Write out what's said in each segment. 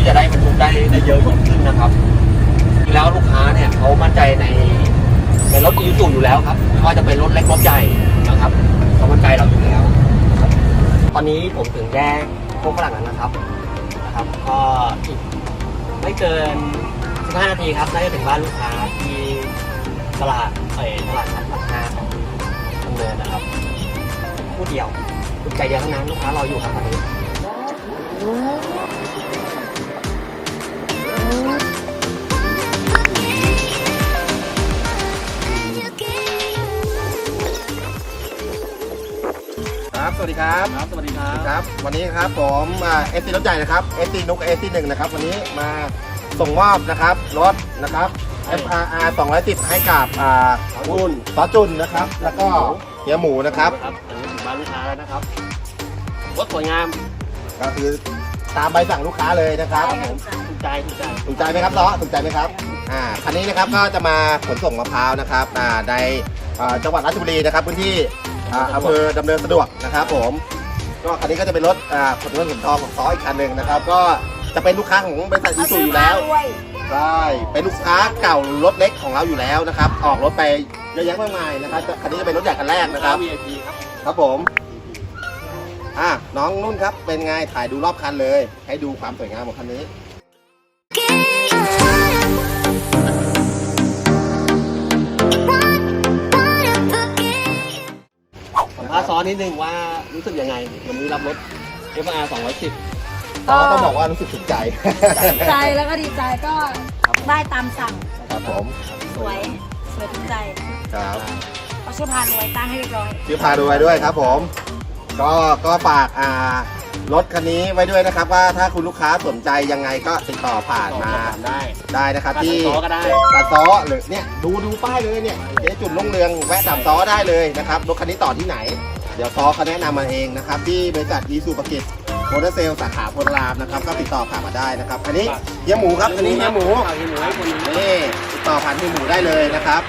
ที่จะได้บรรทุกได้ได้เยอะยิ่งขึ้นนะครับจริแล้วลูกค้าเนี่ยเขามั่นใจในในรถอีซูอยู่แล้วครับไม่ว่าจะเป็นรถเล็กรถใหญ่นะครับเขามั่นใจเราอยู่แล้ว ตอนนี้ผมถึงแยกโคกงฝรั่งนะครับนะครับ ก็อีกไม่เกิน15นาทีครับน่าจะถึงบ้านลูกค้าที่ตลาดเอ่ตลาดนัดหลัห้าของดำเนินนะครับผู้เดียวคุณใจเดียวเท่านั้นลูกค้ารออยู่ครับตอนนี้ สวัสดีครับ ครับ สวัสดีครับครับ วันนี้ครับผมเอสซีรถใหญ่นะครับเอสซีนุกเอสซีหนึ่งนะครับ วันนี้มาส่งมอบนะครับรถนะครับ FRR 210 ให้กับอ่าคุณซอจุนนะครับ แล้วก็เฮียหมูนะครับครับตอนนี้ถึงบ้านลูกค้าแล้วนะครับรถสวยงาม ก็คือตามใบสั่งลูกค้าเลยนะครับผมถูกใจถูกใจถูกใจไหมครับล้อถูกใจไหมครับอ่าคันนี้นะครับก็จะมาขนส่งมะพร้าวนะครับอ่าในอ่าจังหวัดราชบุรีนะครับพื้นที่ อ่าอำเภอดำเนินสะดวกนะครับผมก็คันนี้ก็จะเป็นรถอ่าขนเงินขนทองของซ้ออีกคันหนึ่งนะครับ ก็จะเป็นลูกค้าของบริษัทอีซูอยู่แล้วใช่เป็นลูกค้าเก่ารถเล็กของเราอยู่แล้วนะครับ ออกรถไปเยอะแยะมากมายนะครับคันนี้จะเป็นรถใหญ่คันแรกนะครับ VIP ครับครับผมอะน้องนุ่นครับเป็นไงถ่ายดูรอบคันเลย ให้ดูความสวยงามของคันนี้ อนนิดนึงว่ารู้สึกยังไงวันนี้รับรถ FR 210 ก็ต้องบอกว่ารู้สึกถูกใจใจแล้วก็ดีใจก็ได้ตามสั่งครับผมสวยสวยถูกใจครับเอาชื่อพานไว้ตั้งให้เรียบร้อย ชื่อพาดูไว้ด้วยครับผม ก็ก็ฝากอ่ารถคันนี้ไว้ด้วยนะครับ ว่าถ้าคุณลูกค้าสนใจยังไงก็ติดต่อผ่านมาได้ ได้นะครับที่ซ้อก็ได้ตาซ้อหรือเนี่ยดูดูป้ายเลยเนี่ยเจ๊จุดลงเรืองแวะตามซ้อได้เลยนะครับรถคันนี้ต่อที่ไหน เดี๋ยวซ้อเขาแนะนำมาเองนะครับ ที่บริษัทอีซูปกิจโมเตอร์เซลสาขาโพธารามนะครับก็ติดต่อผ่านมาได้นะครับ อันนี้เฮียหมูครับอันนี้เฮียหมูเอาเฮียหมูให้คนนี้นี่ติดต่อผ่านที่หมูได้เลยนะครับ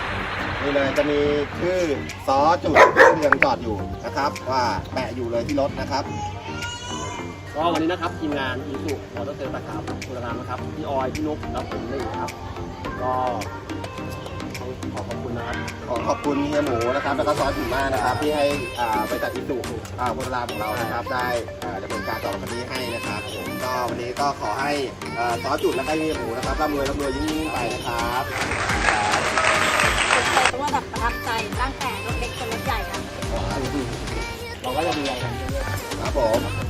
นี่เลยจะมีชื่อซอจุดเรืองจอดอยู่นะครับ ว่าแปะอยู่เลยที่รถนะครับก็วันนี้นะครับทีมงานอีสุมอเตอร์เซลสาขาคุณธรรมนะครับพี่ออยพี่นุ๊กแล้วผมนี่นะครับ ก็ ขอขอบคุณเฮียหมูนะครับแล้วก็ซอจุดมากนะครับที่ให้อ่าบริษัทอิสุอ่าโพธารามของเรานะครับได้อ่าดำเนินการต่อคันนี้ให้นะครับผมก็วันนี้ก็ขอให้อ่าซอจุดและก็เฮียหมูนะครับร่ำรวยร่ำรวยยิ่งยิ่งไปนะครับถูกใจตรงระดับประทับใจตั้งแต่รถเล็กจนรถใหญ่ครับเราก็จะดูแลกันเรื่อยครับผม